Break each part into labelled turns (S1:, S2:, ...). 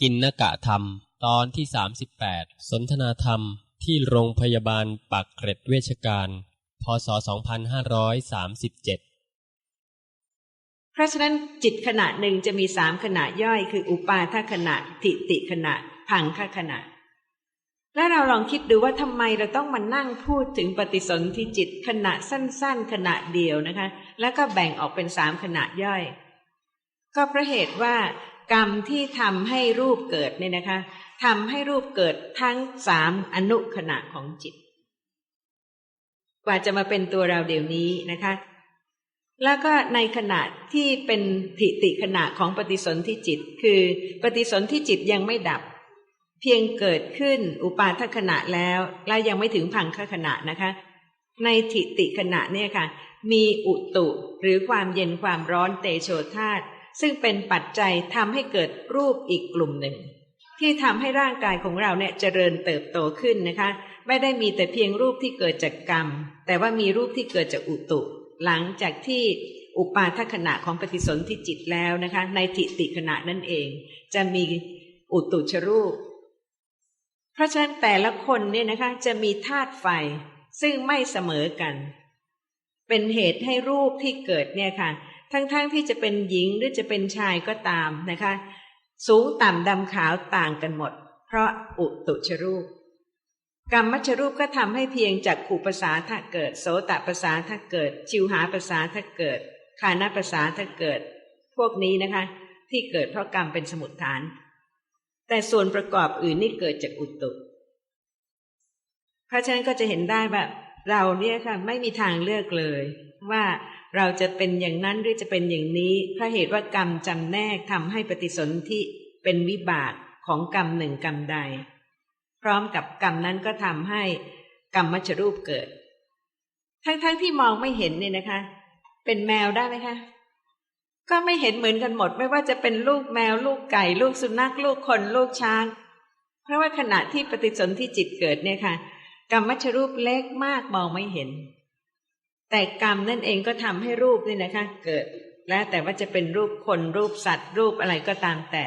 S1: กินนกะธรรม ตอนที่สามสิบแปดสนทนาธรรมที่โรงพยาบาลปักเกร็ดเวชการ พศสองพันห้าร้อยสามสิบเจ็ด
S2: เพราะฉะนั้นจิตขณะหนึ่งจะมีสามขณะย่อยคืออุปาทขณะทิติขณะพังคขณะ และเราลองคิดดูว่าทำไมเราต้องมานั่งพูดถึงปฏิสนธิจิตขณะสั้น ๆ ขณะเดียวนะคะ แล้วก็แบ่งออกเป็นสามขณะย่อย ก็เพราะเหตุว่า กรรมที่ทำให้รูปเกิดเนี่ยนะคะทำให้รูปเกิดทั้งสามอนุขณะของจิต กว่าจะมาเป็นตัวเราเดี๋ยวนี้นะคะ แล้วก็ในขณะที่เป็นทิติขณะของปฏิสนธิจิต คือปฏิสนธิจิตยังไม่ดับ เพียงเกิดขึ้นอุปาทขณะแล้ว และยังไม่ถึงพังคขณะนะคะ ในทิติขณะเนี่ยค่ะ มีอุตุหรือความเย็นความร้อนเตโชธาต ซึ่งเป็นปัจจัยทำให้เกิดรูปอีกกลุ่มหนึ่ง ที่ทำให้ร่างกายของเราเนี่ยเจริญเติบโตขึ้นนะคะ ไม่ได้มีแต่เพียงรูปที่เกิดจากกรรม แต่ว่ามีรูปที่เกิดจากอุตุ หลังจากที่อุปาทขณะของปฏิสนธิจิตแล้วนะคะ ในทิติขณะนั่นเอง จะมีอุตุชรูป เพราะฉะนั้นแต่ละคนเนี่ยนะคะจะมีธาตุไฟซึ่งไม่เสมอกัน เป็นเหตุให้รูปที่เกิดเนี่ยค่ะ ทั้งๆทที่จะเป็นหญิงหรือจะเป็นชายก็ตามนะคะ สูงต่ำดำขาวต่างกันหมด เพราะอุตุชรูปกรรมมัชรูปก็ทำให้เพียงจากขู่ภาษาถ้าเกิด โสตภาษาถ้าเกิด ชิวหาภาษาถ้าเกิด คานาภาษาถ้าเกิด พวกนี้นะคะ ที่เกิดเพราะกรรมเป็นสมุดฐาน แต่ส่วนประกอบอื่นนี่เกิดจากอุตุเพราะฉะนั้นก็จะเห็นได้แบบเราเนี่ยค่ะไม่มีทางเลือกเลย ว่า เราจะเป็นอย่างนั้นหรือจะเป็นอย่างนี้เพราะเหตุว่ากรรมจำแนกทำให้ปฏิสนธิเป็นวิบากของกรรมหนึ่งกรรมใด พร้อมกับกรรมนั้นก็ทำให้กรรมมัชรูปเกิด ทั้งๆทที่มองไม่เห็นเนี่ยนะคะ เป็นแมวได้ไหมคะ ก็ไม่เห็นเหมือนกันหมด ไม่ว่าจะเป็นลูกแมว ลูกไก่ ลูกสุนัข ลูกคนลูกช้าง เพราะว่าขณะที่ปฏิสนธิจิตเกิดเนี่ยค่ะกรรมมัชรูปเล็กมากมองไม่เห็น แต่กรรมนั่นเองก็ทำให้รูปนี่นะคะ เกิด แล้วแต่ว่าจะเป็นรูปคนรูปสัตว์รูปอะไรก็ตามแต่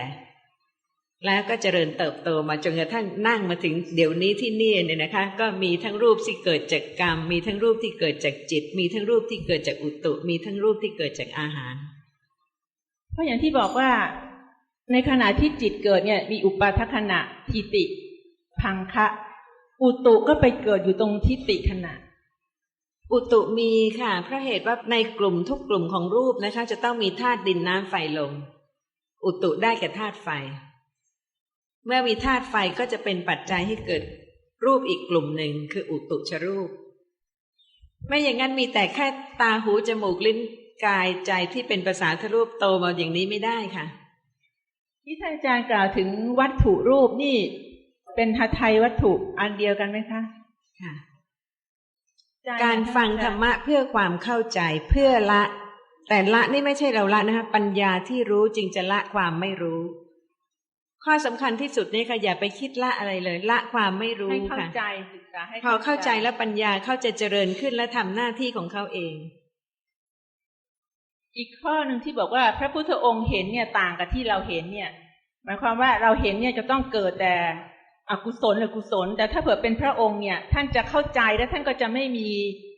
S2: แล้วก็เจริญเติบโตมาจนกระทั่งนั่งมาถึงเดี๋ยวนี้ที่นี่เนี่ยนะคะ ก็มีทั้งรูปที่เกิดจากกรรม มีทั้งรูปที่เกิดจากจิต มีทั้งรูปที่เกิดจากอุตุ มีทั้งรูปที่เกิดจากอาหาร
S3: เพราะอย่างที่บอกว่าในขณะที่จิตเกิดเนี่ย มีอุปาทขณะทิติ พังคะ อุตุก็ไปเกิดอยู่ตรงทิติขณะ
S2: อุตุมีค่ะ เพราะเหตุว่าในกลุ่มทุกกลุ่มของรูปนะคะ จะต้องมีธาตุดินน้ำไฟลม อุตุได้แก่ธาตุไฟ เมื่อมีธาตุไฟก็จะเป็นปัจจัยให้เกิดรูปอีกกลุ่มหนึ่งคืออุตุชรูป ไม่อย่างนั้นมีแต่แค่ตาหูจมูกลิ้นกายใจที่เป็นภาษาทรูปโตมาอย่างนี้ไม่ได้ค่ะ
S3: ที่ท่านอาจารย์กล่าวถึงวัตถุรูปนี่ เป็นทัไทยวัตถุอันเดียวกันไหมคะ
S2: ค่ะ
S3: ใช่
S2: การฟังธรรมะเพื่อความเข้าใจเพื่อละ แต่ละนี่ไม่ใช่เราละนะคะปัญญาที่รู้จึงจะละความไม่รู้ ข้อสำคัญที่สุดนี่ค่ะอย่าไปคิดละอะไรเลย ละความไม่รู้
S3: ให้เข้า
S2: ค่ะ
S3: ใจศึกษาให้
S2: พอเข้าใจแล้วปัญญาเขาจะเจริญขึ้นและทำหน้าที่ของเขาเอง
S3: อีกข้อหนึ่งที่บอกว่า พระพุทธองค์เห็นเนี่ยต่างกับที่เราเห็นเนี่ย หมายความว่าเราเห็นเนี่ยจะต้องเกิดแต่ อกุศลหรือกุศล แต่ถ้าเผื่อเป็นพระองค์เนี่ย ท่านจะเข้าใจและท่านก็จะไม่มี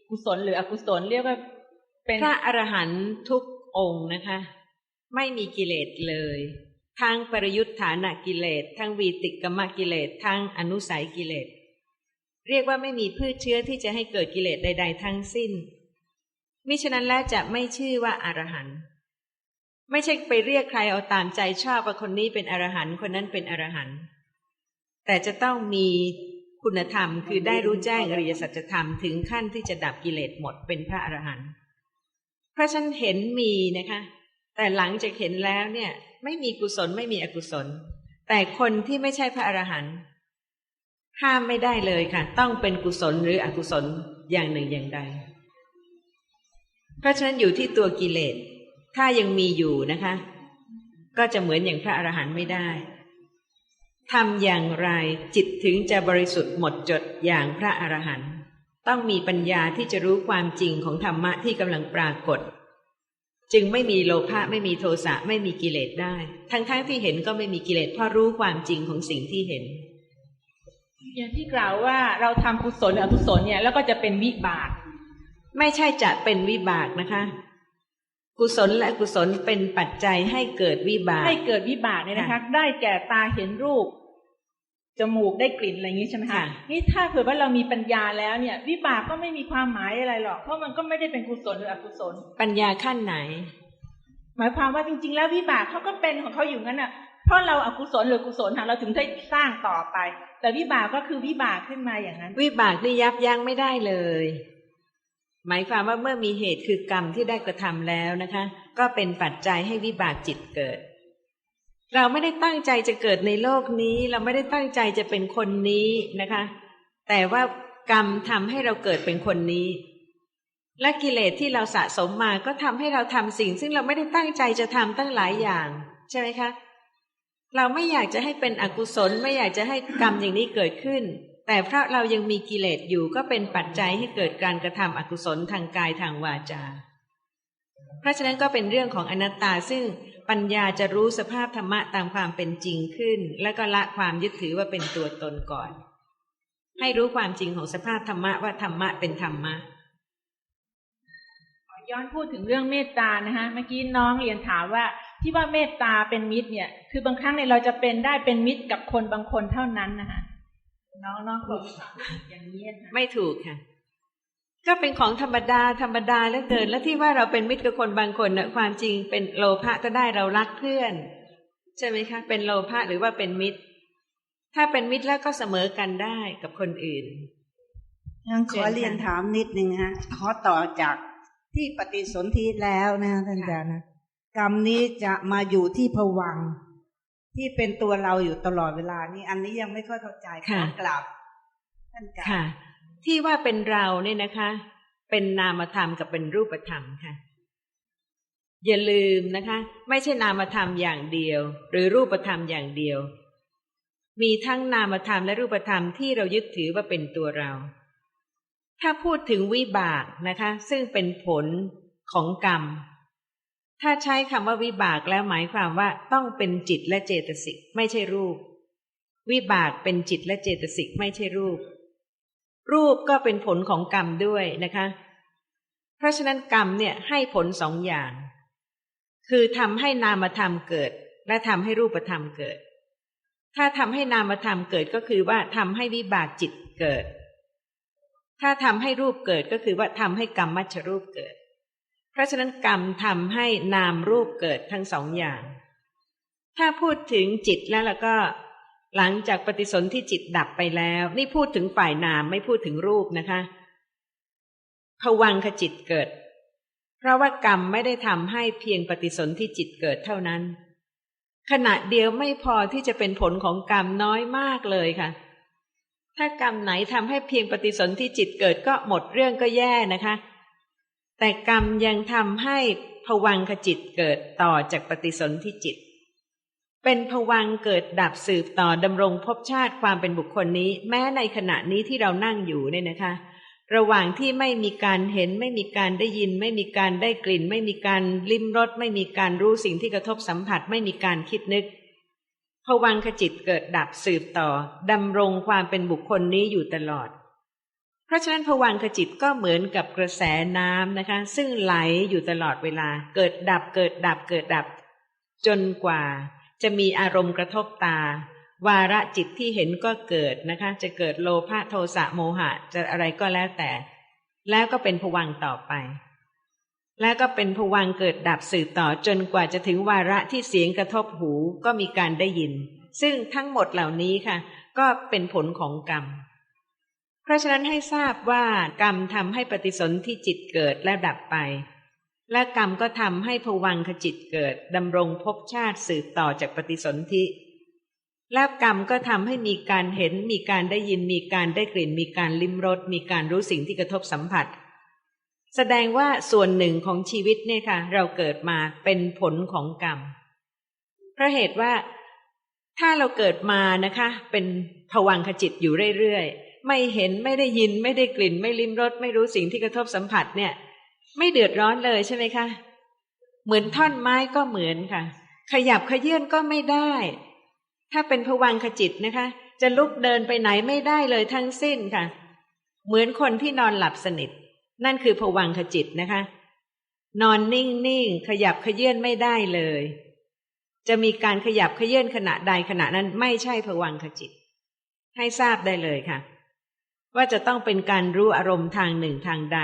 S3: กุศลหรืออกุศลเรียกว่าเป็น
S2: พระอรหันต์ทุกองค์นะคะ ไม่มีกิเลสเลยทั้งปรยุทธานะกิเลสทั้งวีติกรรมกิเลสทั้งอนุสัยกิเลสเรียกว่าไม่มีพืชเชื้อที่จะให้เกิดกิเลสใด ๆ ทั้งสิ้น มิฉะนั้นแล้วจะไม่ชื่อว่าอารหันต์ไม่ใช่ไปเรียกใครเอาตามใจชอบว่าคนนี้เป็นอรหันต์คนนั้นเป็นอรหันต์ แต่จะต้องมีคุณธรรม คือได้รู้แจ้งอริยสัจธรรมถึงขั้นที่จะดับกิเลสหมดเป็นพระอรหันต์เพราะฉันเห็นมีนะคะ แต่หลังจากเห็นแล้วเนี่ย ไม่มีกุศลไม่มีอกุศล แต่คนที่ไม่ใช่พระอรหันต์ห้ามไม่ได้เลยค่ะ ต้องเป็นกุศลหรืออกุศลอย่างหนึ่งอย่างใด เพราะฉะนั้นอยู่ที่ตัวกิเลส ถ้ายังมีอยู่นะคะ ก็จะเหมือนอย่างพระอรหันต์ไม่ได้ ทำอย่างไรจิตถึงจะบริสุทธิ์หมดจดอย่างพระอรหันต์ต้องมีปัญญาที่จะรู้ความจริงของธรรมะที่กำลังปรากฏ จึงไม่มีโลภะไม่มีโทสะไม่มีกิเลสได้ ทั้งๆทที่เห็นก็ไม่มีกิเลสเพราะรู้ความจริงของสิ่งที่เห็น
S3: อย่างที่กล่าวว่าเราทำกุศลหรืออกุศลเนี่ยแล้วก็จะเป็นวิบาก
S2: ไม่ใช่จะเป็นวิบากนะคะ กุศลและอกุศลเป็นปัจจัยให้เกิดวิบาก
S3: ให้เกิดวิบากเนี่ยนะคะ
S2: ค่ะ
S3: ได้แก่ตาเห็นรูปจมูกได้กลิ่นอะไรอย่างนี้ใช่ไหมคะ
S2: ค่ะ
S3: นี่ถ้าเผื่อว่าเรามีปัญญาแล้วเนี่ย วิบากก็ไม่มีความหมายอะไรหรอก เพราะมันก็ไม่ได้เป็นกุศลหรืออกุศล
S2: ปัญญาขั้นไหน
S3: หมายความว่าจริง ๆ แล้ววิบากเขาก็เป็นของเขาอยู่งั้นน่ะเพราะเราอกุศลหรือกุศลค่ะเราถึงได้สร้างต่อไป แต่วิบากก็คือวิบากขึ้นมาอย่างนั้น
S2: วิบากนี่ยับยั้งไม่ได้เลย หมายความว่าเมื่อมีเหตุคือกรรมที่ได้กระทำแล้วนะคะ ก็เป็นปัจจัยให้วิบากจิตเกิด เราไม่ได้ตั้งใจจะเกิดในโลกนี้ เราไม่ได้ตั้งใจจะเป็นคนนี้นะคะ แต่ว่ากรรมทำให้เราเกิดเป็นคนนี้ และกิเลสที่เราสะสมมาก็ทำให้เราทำสิ่ง ซึ่งเราไม่ได้ตั้งใจจะทำตั้งหลายอย่าง ใช่ไหมคะ เราไม่อยากจะให้เป็นอกุศล ไม่อยากจะให้กรรมอย่างนี้เกิดขึ้น แต่เพราะเรายังมีกิเลสอยู่ก็เป็นปัจจัยให้เกิดการกระทำอกุศลทางกายทางวาจา เพราะฉะนั้นก็เป็นเรื่องของอนัตตาซึ่งปัญญาจะรู้สภาพธรรมะตามความเป็นจริงขึ้น แล้วก็ละความยึดถือว่าเป็นตัวตนก่อน ให้รู้ความจริงของสภาพธรรมะว่าธรรมะเป็นธรรมะ
S3: ย้อนพูดถึงเรื่องเมตตานะคะเมื่อกี้น้องเรียนถามว่าที่ว่าเมตตาเป็นมิตรเนี่ย คือบางครั้งเนี่ยเราจะเป็นได้เป็นมิตรกับคนบางคนเท่านั้นนะคะ น้องน้องบอกอย่างนี้นะคะ
S2: ไม่ถูกค่ะ ก็เป็นของธรรมดาธรรมดาเหลือเกิน และที่ว่าเราเป็นมิตรกับคนบางคนน่ะความจริงเป็นโลภะก็ได้เรารักเพื่อน ใช่ไหมคะ เป็นโลภะหรือว่าเป็นมิตร ถ้าเป็นมิตรแล้วก็เสมอกันได้กับคนอื่น
S4: ยังข
S2: เชิญ
S4: อ
S2: ค่ะ
S4: เรียนถามนิดนึงนะฮะขอต่อจากที่ปฏิสนธิแล้วนะท่านอาจารย์นะกรรมนี้จะมาอยู่ที่ผวังค์ ที่เป็นตัวเราอยู่ตลอดเวลานี่อันนี้ยังไม่ค่อยเข้าใจข
S2: ค่ะ
S4: อกลับท่านอาจารย์
S2: ค่ะที่ว่าเป็นเราเนี่ยนะคะ เป็นนามธรรมกับเป็นรูปธรรมค่ะ อย่าลืมนะคะ ไม่ใช่นามธรรมอย่างเดียว หรือรูปธรรมอย่างเดียว มีทั้งนามธรรมและรูปธรรมที่เรายึดถือว่าเป็นตัวเรา ถ้าพูดถึงวิบากนะคะ ซึ่งเป็นผลของกรรม ถ้าใช้คำว่าวิบากแล้วหมายความว่าต้องเป็นจิตและเจตสิกไม่ใช่รูป วิบากเป็นจิตและเจตสิกไม่ใช่รูป รูปก็เป็นผลของกรรมด้วยนะคะ เพราะฉะนั้นกรรมเนี่ยให้ผลสองอย่าง คือทำให้นามธรรมเกิด และทำให้รูปธรรมเกิด ถ้าทำให้นามธรรมเกิดก็คือว่าทำให้วิบากจิตเกิด ถ้าทำให้รูปเกิดก็คือว่าทำให้กรรมมัชรูปเกิด เพราะฉะนั้นกรรมทำให้นามรูปเกิดทั้งสองอย่าง ถ้าพูดถึงจิตแล้วแล้วก็หลังจากปฏิสนธิจิตดับไปแล้ว นี่พูดถึงฝ่ายนามไม่พูดถึงรูปนะคะผวังขจิตเกิด เพราะว่ากรรมไม่ได้ทำให้เพียงปฏิสนธิจิตเกิดเท่านั้น ขณะเดียวไม่พอที่จะเป็นผลของกรรมน้อยมากเลยค่ะ ถ้ากรรมไหนทำให้เพียงปฏิสนธิจิตเกิดก็หมดเรื่องก็แย่นะคะ แต่กรรมยังทำให้ผวังขจิตเกิดต่อจากปฏิสนธิจิต เป็นผวังเกิดดับสืบต่อดำรงภพชาติความเป็นบุคคลนี้ แม้ในขณะนี้ที่เรานั่งอยู่เนี่ยนะคะ ระหว่างที่ไม่มีการเห็น ไม่มีการได้ยิน ไม่มีการได้กลิ่น ไม่มีการลิ้มรสไม่มีการรู้สิ่งที่กระทบสัมผัส ไม่มีการคิดนึกผวังคจิตเกิดดับสืบต่อดำรงความเป็นบุคคลนี้อยู่ตลอด ราะฉะนั้นผวังคจิตก็เหมือนกับกระแสน้ำนะคะ ซึ่งไหลอยู่ตลอดเวลา เกิดดับเกิดดับเกิดดับ จนกว่า จะมีอารมณ์กระทบตา วาระจิตที่เห็นก็เกิดนะคะ จะเกิดโลภะโทสะโมหะ จะอะไรก็แล้วแต่ แล้วก็เป็นผวังต่อไป แล้วก็เป็นผวังเกิดดับสืบต่อจนกว่าจะถึงวาระที่เสียงกระทบหูก็มีการได้ยิน ซึ่งทั้งหมดเหล่านี้ค่ะ ก็เป็นผลของกรรม ราะฉะนั้นให้ทราบว่ากรรมทำให้ปฏิสนธิจิตเกิดและดับไป และกรรมก็ทำให้ผวังคจิตเกิดดำรงภพชาติสืบต่อจากปฏิสนธิและกรรมก็ทำให้มีการเห็นมีการได้ยินมีการได้กลิ่น มีการลิ้มรสมีการรู้สิ่งที่กระทบสัมผัส แสดงว่าส่วนหนึ่งของชีวิตเนี่ยค่ะ เราเกิดมาเป็นผลของกรรมเพราะเหตุว่าถ้าเราเกิดมานะคะ เป็นผวังขจิตอยู่เรื่อยๆ ไม่เห็นไม่ได้ยินไม่ได้กลิ่น ไม่ลิ้มรสไม่รู้สิ่งที่กระทบสัมผัสเนี่ย ไม่เดือดร้อนเลยใช่ไหมคะ เหมือนท่อนไม้ก็เหมือนค่ะ ขยับขยื่นก็ไม่ได้ ถ้าเป็นผวังขจิตนะคะ จะลุกเดินไปไหนไม่ได้เลยทั้งสิ้นค่ะ เหมือนคนที่นอนหลับสนิท นั่นคือผวังขจิตนะคะ นอนนิ่งๆขยับขยื่นไม่ได้เลย จะมีการขยับขยื่นขณะใดขณะนั้นไม่ใช่ผวังขจิต ให้ทราบได้เลยค่ะ ว่าจะต้องเป็นการรู้อารมณ์ทางหนึ่งทางใด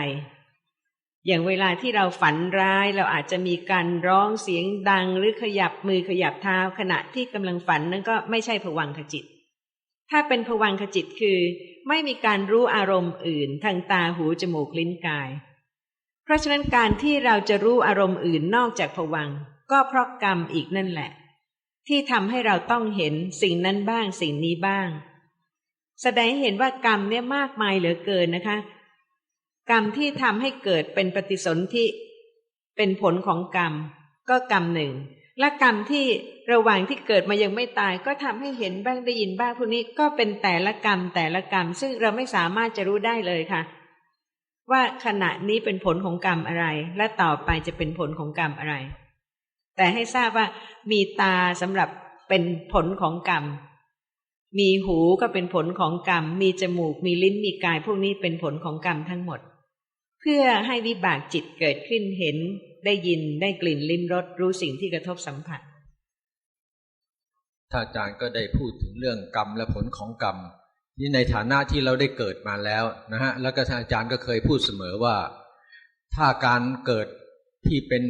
S2: อย่างเวลาที่เราฝันร้ายเราอาจจะมีการร้องเสียงดังหรือขยับมือขยับเท้าขณะที่กำลังฝันนั่นก็ไม่ใช่ผวังขจิต ถ้าเป็นผวังขจิตคือ ไม่มีการรู้อารมณ์อื่น ทางตาหูจมูกลิ้นกาย เพราะฉะนั้นการที่เราจะรู้อารมณ์อื่นนอกจากผวังก็เพราะกรรมอีกนั่นแหละ ที่ทำให้เราต้องเห็นสิ่งนั้นบ้างสิ่งนี้บ้าง แสดงให้เห็นว่ากรรมเนี่ยมากมายเหลือเกินนะคะ กรรมที่ทำให้เกิดเป็นปฏิสนธิเป็นผลของกรรม ก็กรรมหนึ่ง และกรรมที่ระหว่างที่เกิดมายังไม่ตาย ก็ทำให้เห็นบ้างได้ยินบ้างพวกนี้ก็เป็นแต่ละกรรมแต่ละกรรม ซึ่งเราไม่สามารถจะรู้ได้เลยค่ะ ว่าขณะนี้เป็นผลของกรรมอะไร และต่อไปจะเป็นผลของกรรมอะไร แต่ให้ทราบว่ามีตาสำหรับเป็นผลของกรรม มีหูก็เป็นผลของกรรม มีจมูก มีลิ้น มีกาย พวกนี้เป็นผลของกรรมทั้งหมด เพื่อให้วิบากจิตเกิดขึ้นเห็น ได้ยิน ได้กลิ่น ลิ้มรส รู้สิ่งที่กระทบสัมผัส
S5: ท่านอาจารย์ก็ได้พูดถึงเรื่องกรรมและผลของกรรมนี่ในฐานะที่เราได้เกิดมาแล้วนะฮะ แล้วก็ท่านอาจารย์ก็เคยพูดเสมอว่า ถ้าการเกิดที่เป็น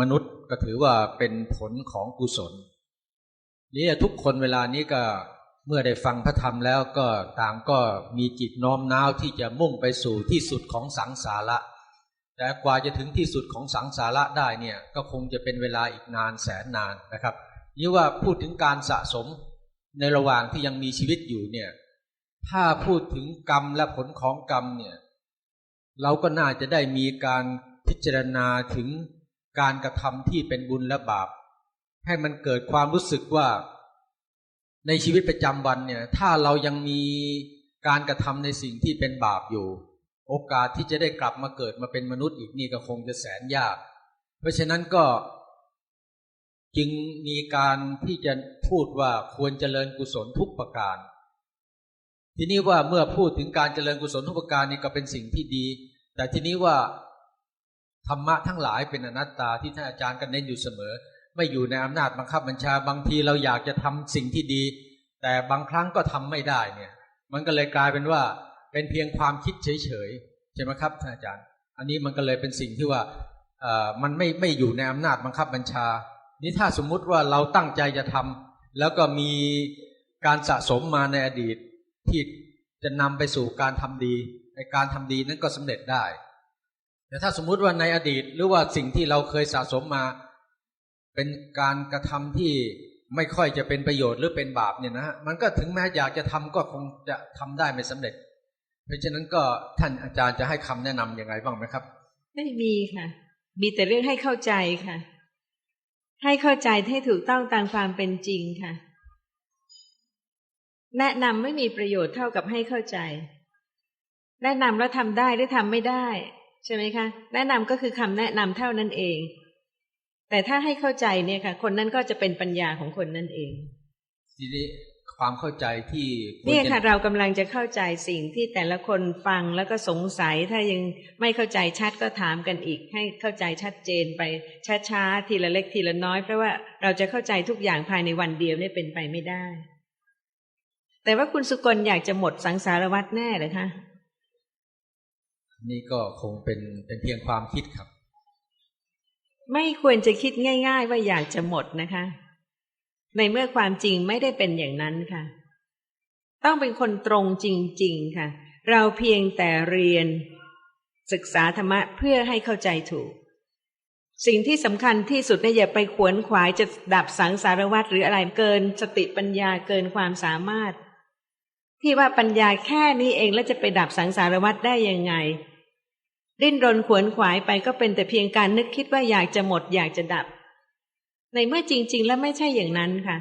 S5: มนุษย์ก็ถือว่าเป็นผลของกุศลนี่ทุกคนเวลานี้ก็ เมื่อได้ฟังพระธรรมแล้วก็ต่างก็มีจิตน้อมน้าวที่จะมุ่งไปสู่ที่สุดของสังสาระ แต่กว่าจะถึงที่สุดของสังสาระได้เนี่ยก็คงจะเป็นเวลาอีกนานแสนนานนะครับนี่ว่าพูดถึงการสะสมในระหว่างที่ยังมีชีวิตอยู่เนี่ย ถ้าพูดถึงกรรมและผลของกรรมเนี่ย เราก็น่าจะได้มีการพิจารณาถึงการกระทำที่เป็นบุญและบาป ให้มันเกิดความรู้สึกว่า ในชีวิตประจำวันเนี่ย ถ้าเรายังมีการกระทำในสิ่งที่เป็นบาปอยู่ โอกาสที่จะได้กลับมาเกิดมาเป็นมนุษย์อีกนี่ก็คงจะแสนยาก เพราะฉะนั้นก็จึงมีการที่จะพูดว่าควรเจริญกุศลทุกประการ ทีนี้ว่าเมื่อพูดถึงการเจริญกุศลทุกประการนี่ก็เป็นสิ่งที่ดี แต่ทีนี้ว่าธรรมะทั้งหลายเป็นอนัตตาที่ท่านอาจารย์ก็เน้นอยู่เสมอ ไม่อยู่ในอำนาจบังคับบัญชาบางทีเราอยากจะทำสิ่งที่ดี แต่บางครั้งก็ทำไม่ได้เนี่ย มันก็เลยกลายเป็นว่าเป็นเพียงความคิดเฉยๆใช่ไหมครับท่านอาจารย์ อันนี้มันก็เลยเป็นสิ่งที่ว่ามันไม่ไม่อยู่ในอำนาจบังคับบัญชา นี่ถ้าสมมุติว่าเราตั้งใจจะทำแล้วก็มีการสะสมมาในอดีตที่จะนำไปสู่การทำดีในการทำดีนั้นก็สำเร็จได้ แต่ถ้าสมมุติว่าในอดีตหรือว่าสิ่งที่เราเคยสะสมมา เป็นการกระทำที่ไม่ค่อยจะเป็นประโยชน์หรือเป็นบาปเนี่ยนะฮะมันก็ถึงแม้อยากจะทำก็คงจะทำได้ไม่สำเร็จ เพราะฉะนั้นก็ท่านอาจารย์จะให้คำแนะนำยังไงบ้างไหมครับ
S2: ไม่มีค่ะ มีแต่เรื่องให้เข้าใจค่ะ ให้เข้าใจให้ถูกต้องตามความเป็นจริงค่ะ แนะนำไม่มีประโยชน์เท่ากับให้เข้าใจ แนะนำแล้วทำได้หรือทำไม่ได้ ใช่ไหมคะ แนะนำก็คือคำแนะนำเท่านั้นเอง แต่ถ้าให้เข้าใจเนี่ยค่ะ คนนั้นก็จะเป็นปัญญาของคนนั่นเอง
S5: ทีนี้ความเข้าใจที่วร
S2: เนี่ย
S5: จ
S2: ค่ะ เรากำลังจะเข้าใจสิ่งที่แต่ละคนฟังแล้วก็สงสัยถ้ายังไม่เข้าใจชัดก็ถามกันอีก ให้เข้าใจชัดเจนไปช้าๆทีละเล็กทีละน้อย เพราะว่าเราจะเข้าใจทุกอย่างภายในวันเดียวเนี่ยเป็นไปไม่ได้ แต่ว่าคุณสุกลอยากจะหมดสังสารวัตรแน่เหรอคะ
S5: นี่ก็คงเป็นเป็นเพียงความคิดครับ
S2: ไม่ควรจะคิดง่าย ๆ ว่าอยากจะหมดนะคะ ในเมื่อความจริงไม่ได้เป็นอย่างนั้นค่ะ ต้องเป็นคนตรงจริง ๆ ค่ะ เราเพียงแต่เรียน ศึกษาธรรมะเพื่อให้เข้าใจถูก สิ่งที่สำคัญที่สุดเนี่ยอย่าไปขวนขวายจะดับสังสารวัตรหรืออะไรเกินสติปัญญาเกินความสามารถ ที่ว่าปัญญาแค่นี้เองแล้วจะไปดับสังสารวัตรได้ยังไง ดิ้นรนขวนขวายไปก็เป็นแต่เพียงการนึกคิดว่าอยากจะหมด อยากจะดับ ในเมื่อจริง ๆ แล้วไม่ใช่อย่างนั้นค่ะ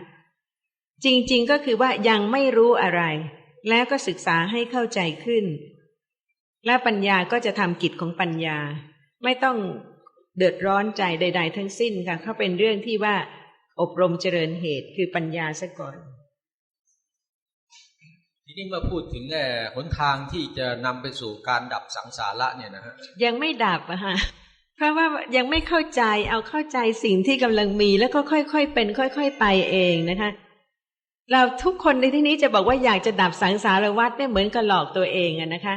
S2: จริง ๆ ก็คือว่ายังไม่รู้อะไร แล้วก็ศึกษาให้เข้าใจขึ้น และปัญญาก็จะทำกิจของปัญญา ไม่ต้องเดือดร้อนใจใด ๆ ทั้งสิ้นค่ะเขาเป็นเรื่องที่ว่าอบรมเจริญเหตุคือปัญญาซะก่อน
S5: ทีนี้มาพูดถึงแหนทางที่จะนำไปสู่การดับสังสาระเนี่ยนะฮะ
S2: ยังไม่ดับอะฮะเพราะว่ายังไม่เข้าใจเอาเข้าใจสิ่งที่กำลังมีแล้วก็ค่อยๆเป็น ค่อยๆไปเองนะคะ เราทุกคนในที่นี้จะบอกว่าอยากจะดับสังสารวัฏเนี่ยเหมือนกับหลอกตัวเองอะนะคะ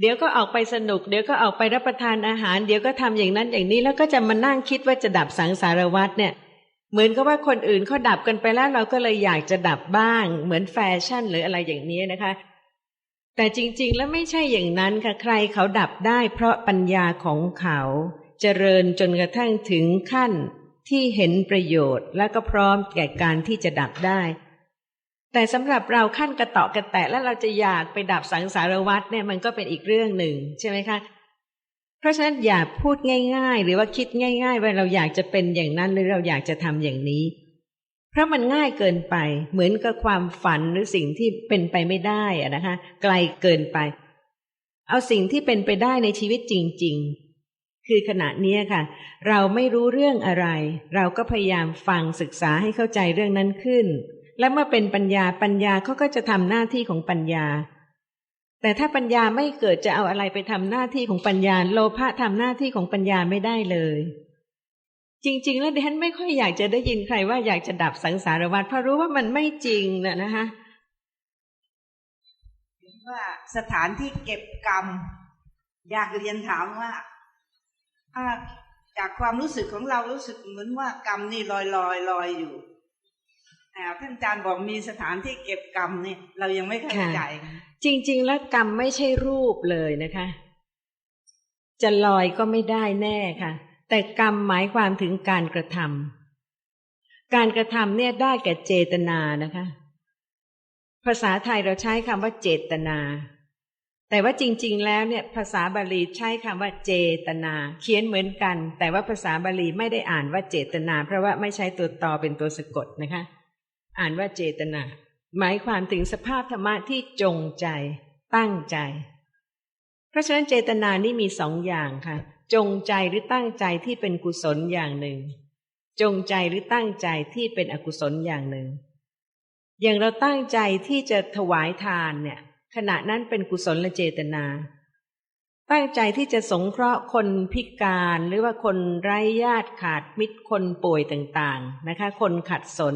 S2: เดี๋ยวก็ออกไปสนุก เดี๋ยวก็ออกไปรับประทานอาหาร เดี๋ยวก็ทำอย่างนั้นอย่างนี้แล้วก็จะมานั่งคิดว่าจะดับสังสารวัฏเนี่ย เหมือนกับว่าคนอื่นเขาดับกันไปแล้วเราก็เลยอยากจะดับบ้าง เหมือนแฟชั่นหรืออะไรอย่างนี้นะคะ แต่จริง ๆ แล้วไม่ใช่อย่างนั้นค่ะใครเขาดับได้เพราะปัญญาของเขาเจริญจนกระทั่งถึงขั้นที่เห็นประโยชน์ และก็พร้อมแก่การที่จะดับได้ แต่สำหรับเราขั้นกระเตาะกระแตะแล้วเราจะอยากไปดับสังสารวัฏเนี่ยมันก็เป็นอีกเรื่องหนึ่งใช่ไหมคะ ราะฉะนั้นอย่าพูดง่าย ๆ หรือว่าคิดง่าย ๆ ว่าเราอยากจะเป็นอย่างนั้นหรือเราอยากจะทำอย่างนี้ เพราะมันง่ายเกินไป เหมือนกับความฝันหรือสิ่งที่เป็นไปไม่ได้อะนะคะไกลเกินไป เอาสิ่งที่เป็นไปได้ในชีวิตจริง ๆ คือขณะนี้ค่ะ เราไม่รู้เรื่องอะไร เราก็พยายามฟังศึกษาให้เข้าใจเรื่องนั้นขึ้น และเมื่อเป็นปัญญาปัญญาเขาก็จะทำหน้าที่ของปัญญา แต่ถ้าปัญญาไม่เกิดจะเอาอะไรไปทำหน้าที่ของปัญญา โลภะทำหน้าที่ของปัญญาไม่ได้เลย จริง ๆ แล้วดิฉันไม่ค่อยอยากจะได้ยินใครว่าอยากจะดับสังสารวัฏเพราะรู้ว่ามันไม่จริงนะนะคะ
S4: ว่าสถานที่เก็บกรรม อยากเรียนถามว่าอ่าจากความรู้สึกของเรารู้สึกเหมือนว่ากรรมนี่ลอยลอยลอยอยู่อ่าท่านอาจารย์บอกมีสถานที่เก็บกรรมเนี่ยเรายังไม่เข้าใจ
S2: จริง ๆ แล้วกรรมไม่ใช่รูปเลยนะคะ จะลอยก็ไม่ได้แน่ค่ะ แต่กรรมหมายความถึงการกระทำการกระทำเนี่ยได้แก่เจตนานะคะ ภาษาไทยเราใช้คำว่าเจตนา แต่ว่าจริง ๆ แล้วเนี่ย ภาษาบาลีใช้คำว่าเจตนา เขียนเหมือนกัน แต่ว่าภาษาบาลีไม่ได้อ่านว่าเจตนา เพราะว่าไม่ใช้ตัวตอเป็นตัวสะกดนะคะ อ่านว่าเจตนา หมายความถึงสภาพธรรมะที่จงใจ ตั้งใจ เพราะฉะนั้นเจตนานี่มีสองอย่างค่ะ จงใจหรือตั้งใจที่เป็นกุศลอย่างหนึ่ง จงใจหรือตั้งใจที่เป็นอกุศลอย่างหนึ่ง อย่างเราตั้งใจที่จะถวายทานเนี่ย ขณะนั้นเป็นกุศลและเจตนา ตั้งใจที่จะสงเคราะห์คนพิการหรือว่าคนไร้ญาติขาดมิตรคนป่วยต่างๆนะคะ คนขัดสน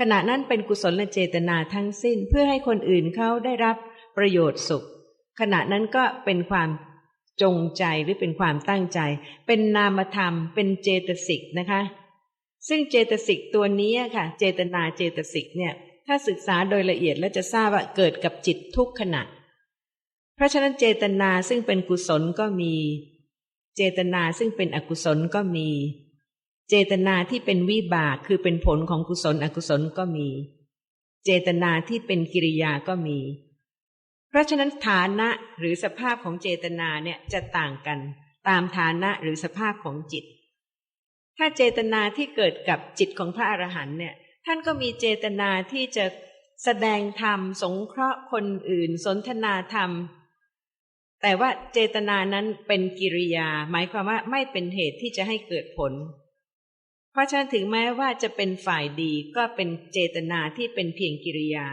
S2: ขณะนั้นเป็นกุศลเจตนาทั้งสิ้นเพื่อให้คนอื่นเขาได้รับประโยชน์สุข ขณะนั้นก็เป็นความจงใจหรือเป็นความตั้งใจ เป็นนามธรรม เป็นเจตสิกนะคะ ซึ่งเจตสิกตัวนี้ค่ะ เจตนาเจตสิกเนี่ย ถ้าศึกษาโดยละเอียดแล้วจะทราบว่าเกิดกับจิตทุกขณะ เพราะฉะนั้นเจตนาซึ่งเป็นกุศลก็มี เจตนาซึ่งเป็นอกุศลก็มี เจตนาที่เป็นวิบากคือเป็นผลของกุศลอกุศลก็มี เจตนาที่เป็นกิริยาก็มี เพราะฉะนั้นฐานะหรือสภาพของเจตนาเนี่ยจะต่างกัน ตามฐานะหรือสภาพของจิต ถ้าเจตนาที่เกิดกับจิตของพระอรหันต์เนี่ย ท่านก็มีเจตนาที่จะแสดงธรรมสงเคราะห์คนอื่น สนทนาธรรม แต่ว่าเจตนานั้นเป็นกิริยา หมายความว่าไม่เป็นเหตุที่จะให้เกิดผล เพราะฉะนั้นถึงแม้ว่าจะเป็นฝ่ายดีก็เป็นเจตนาที่เป็นเพียงกิริยา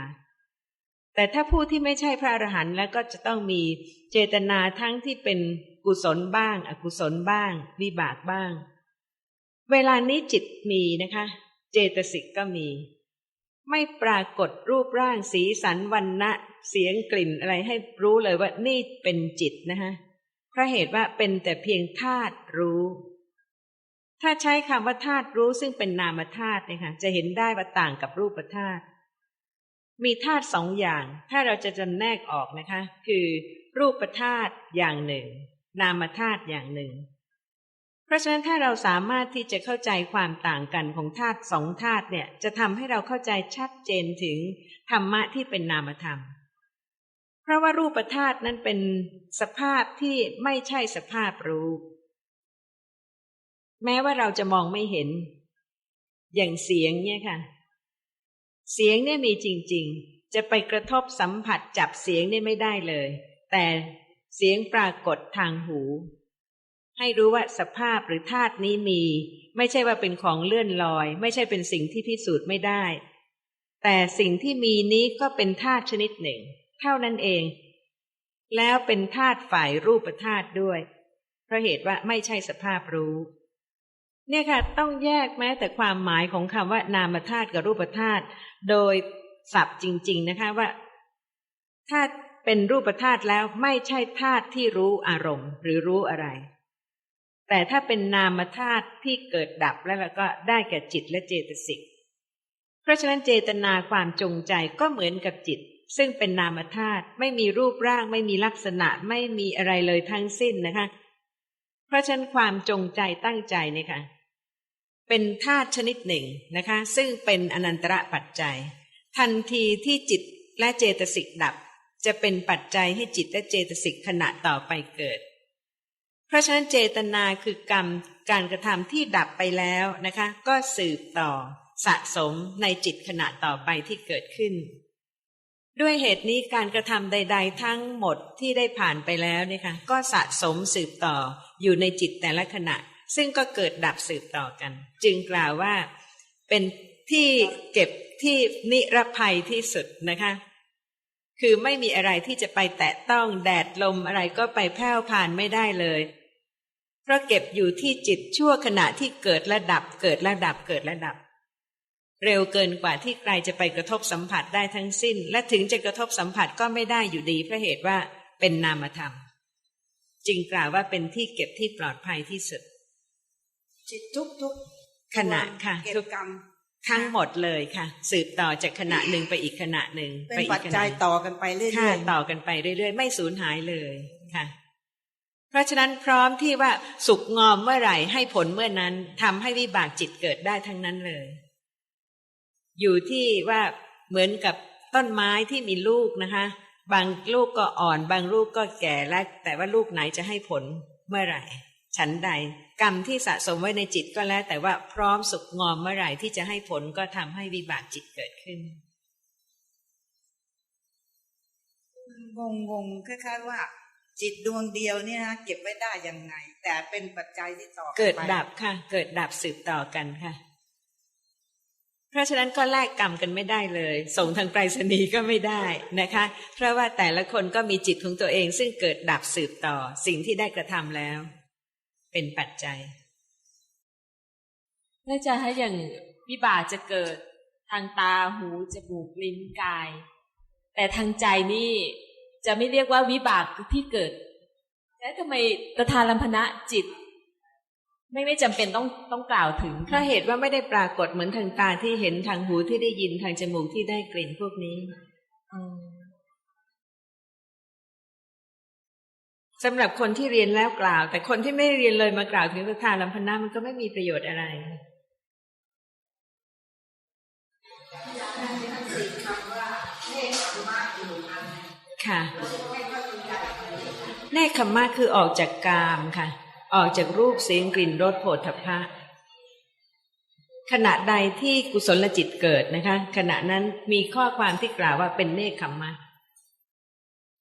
S2: แต่ถ้าผู้ที่ไม่ใช่พระอรหันต์แล้วก็จะต้องมีเจตนาทั้งที่เป็นกุศลบ้าง อกุศลบ้าง วิบากบ้าง เวลานี้จิตมีนะคะ เจตสิกก็มี ไม่ปรากฏรูปร่างสีสันวันณะเสียงกลิ่นอะไรให้รู้เลยว่านี่เป็นจิตนะคะเพราะเหตุว่าเป็นแต่เพียงธาตุรู้ ถ้าใช้คำว่าธาตุรู้ซึ่งเป็นนามธาตุเนี่ยค่ะจะเห็นได้ว่าต่างกับรูปธาตุมีธาตุสองอย่าง ถ้าเราจะจำแนกออกนะคะ คือ รูปธาตุอย่างหนึ่ง นามธาตุอย่างหนึ่ง เพราะฉะนั้นถ้าเราสามารถที่จะเข้าใจความต่างกันของธาตุสองธาตุเนี่ย จะทำให้เราเข้าใจชัดเจนถึงธรรมะที่เป็นนามธรรม เพราะว่ารูปธาตุนั้นเป็นสภาพที่ไม่ใช่สภาพรู้ แม้ว่าเราจะมองไม่เห็น อย่างเสียงเนี่ยค่ะ เสียงเนี่ยมีจริง ๆ จะไปกระทบสัมผัสจับเสียงเนี่ยไม่ได้เลย แต่เสียงปรากฏทางหู ให้รู้ว่าสภาพหรือธาตุนี้มี ไม่ใช่ว่าเป็นของเลื่อนลอย ไม่ใช่เป็นสิ่งที่พิสูจน์ไม่ได้ แต่สิ่งที่มีนี้ก็เป็นธาตุชนิดหนึ่ง เท่านั้นเอง แล้วเป็นธาตุฝ่ายรูปธาตุด้วย เพราะเหตุว่าไม่ใช่สภาพรู้ เนี่ยค่ะ ต้องแยกแม้แต่ความหมายของคำว่านามธาตุกับรูปธาตุโดยศัพท์จริง ๆนะคะว่าธาตุเป็นรูปธาตุแล้วไม่ใช่ธาตุที่รู้อารมณ์ หรือรู้อะไร แต่ถ้าเป็นนามธาตุที่เกิดดับแล้วก็ได้แก่จิตและเจตสิกเพราะฉะนั้นเจตนาความจงใจก็เหมือนกับจิต ซึ่งเป็นนามธาตุไม่มีรูปร่าง ไม่มีลักษณะไม่มีอะไรเลยทั้งสิ้นนะคะ เพราะฉะนั้นความจงใจตั้งใจเนี่ยค่ะ เป็นธาตุชนิดหนึ่งนะคะ ซึ่งเป็นอนันตระปัจจัย ทันทีที่จิตและเจตสิกดับ จะเป็นปัจจัยให้จิตและเจตสิกขณะต่อไปเกิด เพราะฉะนั้นเจตนาคือกรรมการกระทำที่ดับไปแล้วนะคะ ก็สืบต่อสะสมในจิตขณะต่อไปที่เกิดขึ้น ด้วยเหตุนี้การกระทำใด ๆ ทั้งหมดที่ได้ผ่านไปแล้วนี่ยค่ะก็สะสมสืบต่ออยู่ในจิตแต่ละขณะ ซึ่งก็เกิดดับสืบต่อกัน จึงกล่าวว่าเป็นที่เก็บที่นิรภัยที่สุดนะคะ คือไม่มีอะไรที่จะไปแตะต้องแดดลมอะไรก็ไปแผ่วผ่านไม่ได้เลย เพราะเก็บอยู่ที่จิตชั่วขณะที่เกิดและดับ เกิดและดับเกิดและดับ เร็วเกินกว่าที่ใครจะไปกระทบสัมผัสได้ทั้งสิ้น และถึงจะกระทบสัมผัสก็ไม่ได้อยู่ดีเพราะเหตุว่าเป็นนามธรรม จึงกล่าวว่าเป็นที่เก็บที่ปลอดภัยที่สุด
S4: จิตทุกทุก
S2: ขณะค่ะ
S4: เก็
S2: ทุ
S4: บ
S2: ก
S4: กรรม
S2: ทั้งหมดเลยค่ะ สืบต่อจากขณะหนึ่งไปอีกขณะหนึ่ง
S4: เป็น
S2: ไปอี
S4: ปัจ
S2: กข
S4: จั
S2: ณะ
S4: ยต่อกันไปเรื่อย
S2: ค่ะ
S4: ๆ
S2: ต่อกันไปเรื่อยๆ ไม่สูญหายเลยค่ะ เพราะฉะนั้นพร้อมที่ว่าสุกงอมเมื่อไหร่ให้ผลเมื่อนั้นทำให้วิบากจิตเกิดได้ทั้งนั้นเลย อยู่ที่ว่าเหมือนกับต้นไม้ที่มีลูกนะคะ บางลูกก็อ่อน บางลูกก็แก่แล้วแต่ว่าลูกไหนจะให้ผลเมื่อไหร่ ฉันใด กรรมที่สะสมไว้ในจิตก็แล้ว แต่ว่าพร้อมสุกงอมเมื่อไหร่ที่จะให้ผลก็ทำให้วิบากจิตเกิดขึ้น
S4: งงงงๆคล้ายๆว่า จิตดวงเดียวเนี่ยนะเก็บไว้ได้ยังไง แต่เป็นปัจจัยที่ต่อ
S2: เกิด
S4: ไป
S2: ดับค่ะ เกิดดับสืบต่อกันค่ะ เพราะฉะนั้นก็แลกกรรมกันไม่ได้เลย ส่งทางไปรษณีย์ก็ไม่ได้นะคะ เพราะว่าแต่ละคนก็มีจิตของตัวเองซึ่งเกิดดับสืบต่อสิ่งที่ได้กระทำแล้ว เป็นปัจจัย
S6: พระอาจารย์คะอย่างวิบากจะเกิดทางตาหูจมูกลิ้นกาย แต่ทางใจนี่จะไม่เรียกว่าวิบากที่เกิด แล้วทำไมประธานลัมพนะจิต ไม่ไม่จำเป็นต้องต้องกล่าวถึง
S2: เพราะเหตุว่าไม่ได้ปรากฏเหมือนทางตาที่เห็นทางหูที่ได้ยินทางจมูกที่ได้กลิ่นพวกนี้ สำหรับคนที่เรียนแล้วกล่าว แต่คนที่ไม่เรียนเลยมากล่าวถึงประธานลัมพนามันก็ไม่มีประโยชน์อะไรค่ะเนคขมมะคือออกจากกามค่ะ ออกจากรูปเสียงกลิ่นรสโผฏฐัพพะขณะใดที่กุศลจิตเกิดนะคะ ขณะนั้นมีข้อความที่กล่าวว่าเป็นเนคขมมะ